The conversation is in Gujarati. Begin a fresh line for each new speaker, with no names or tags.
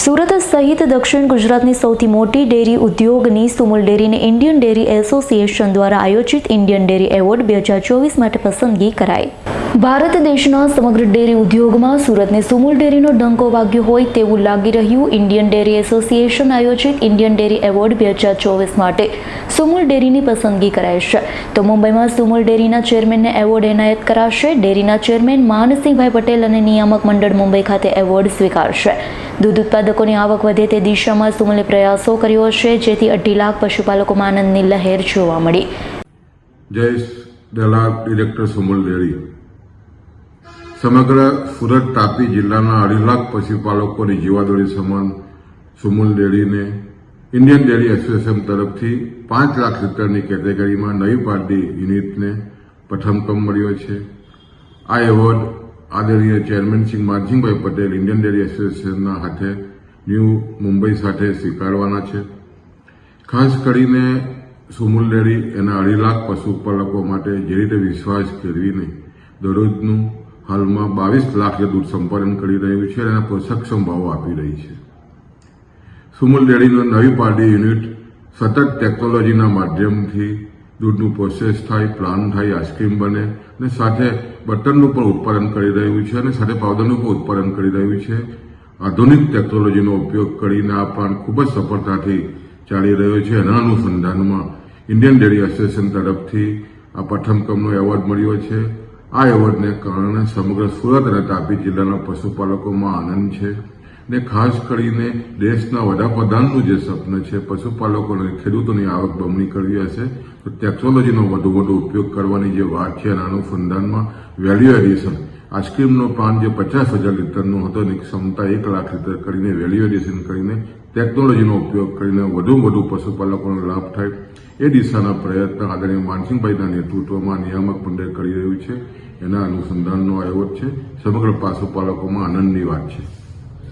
સુરત સહિત દક્ષિણ ગુજરાતની સૌથી મોટી ડેરી ઉદ્યોગની સુમુલ ડેરીને ઇન્ડિયન ડેરી એસોસિએશન દ્વારા આયોજિત ઇન્ડિયન ડેરી એવોર્ડ બે હજાર ચોવીસ માટે પસંદગી કરાઈ. ભારત દેશના સમગ્ર ડેરી ઉદ્યોગમાં સુરતને સુમુલ ડેરીનો ડંકો વાગ્યો હોય તેવું લાગી રહ્યું ઇન્ડિયન ડેરી એસોસિએશન આયોજિત ઇન્ડિયન ડેરી એવોર્ડ બે હજાર ચોવીસ માટે સુમુલ ડેરીની પસંદગી કરાઈ છે. તો મુંબઈમાં સુમુલ ડેરીના ચેરમેનને એવોર્ડ એનાયત કરાશે. ડેરીના ચેરમેન માનસિંહભાઈ પટેલ અને નિયામક મંડળ મુંબઈ ખાતે એવોર્ડ સ્વીકારશે. દૂધ ઉત્પાદકોની આવક વધે તે દિશામાં સુમલે પ્રયાસો કર્યો છે, જેથી અઢી લાખ પશુપાલકોમાં આનંદની લહેર જોવા મળી.
જયેશ દલાલ ડિરેક્ટર સુમુલ ડેરી સમગ્ર સુરત તાપી જિલ્લાના અઢી લાખ પશુપાલકોની જીવાદોરી સમાન સુમુલ ડેરીને ઇન્ડિયન ડેરી એસોસિએશન તરફથી પાંચ લાખ લીટરની કેટેગરીમાં નવી પાર્ટી યુનિટને પ્રથમ ક્રમ મળ્યો છે. આ એવોર્ડ આદરણીય chairman Shri Mansinhbhai Patel, Indian dairy એસોસિએશનના હાથે ન્યૂ મુંબઈ સાથે સ્વીકારવાના છે. ખાસ કરીને સુમુલ ડેરી એના અઢી લાખ પશુપાલકો માટે જે રીતે વિશ્વાસ કેળવીને દરરોજનું હાલમાં બાવીસ લાખ દૂધ સંપાદન કરી રહ્યું છે અને પોષકક્ષમ ભાવો આપી રહી છે. સુમુલ ડેરીનો નવી પાર્ટી યુનિટ સતત ટેકનોલોજીના માધ્યમથી દૂધનું પ્રોસેસ થાય પ્લાન થાય આઈસ્ક્રીમ બને અને સાથે બટનનું પણ ઉત્પાદન કરી રહ્યું છે અને સાથે પાવડરનું પણ ઉત્પાદન કરી રહ્યું છે. આધુનિક ટેકનોલોજીનો ઉપયોગ કરીને આ પ્લાન્ટ ખૂબ જ સફળતાથી ચાલી રહ્યો છે. એના અનુસંધાનમાં ઇન્ડિયન ડેરી એસોસિએશન તરફથી આ પ્રથમ ક્રમનો એવોર્ડ મળ્યો છે. આ એવોર્ડને કારણે સમગ્ર સુરત અને તાપી જિલ્લાના પશુપાલકોમાં આનંદ છે. ને ખાસ કરીને દેશના વડાપ્રધાનનું જે સપન છે પશુપાલકો અને ખેડૂતોની આવક બમણી કરવી હશે, તો ટેકનોલોજીનો વધુ વધુ ઉપયોગ કરવાની જે વાત છે, એના અનુસંધાનમાં વેલ્યુ એડિશન આઈસ્ક્રીમનો પ્લાન જે પચાસ હજાર લીટરનો હતો, એની ક્ષમતા એક લાખ લીટર કરીને વેલ્યુ એડિશન કરીને, ટેકનોલોજીનો ઉપયોગ કરીને વધુ વધુ પશુપાલકોનો લાભ થાય. એ દિશાના પ્રયત્ન આદરણીય માનસિંહભાઈના નેતૃત્વમાં નિયામક મંડળ કરી રહ્યું છે. એના અનુસંધાનનો આયોજ છે. સમગ્ર પશુપાલકોમાં આનંદની વાત છે.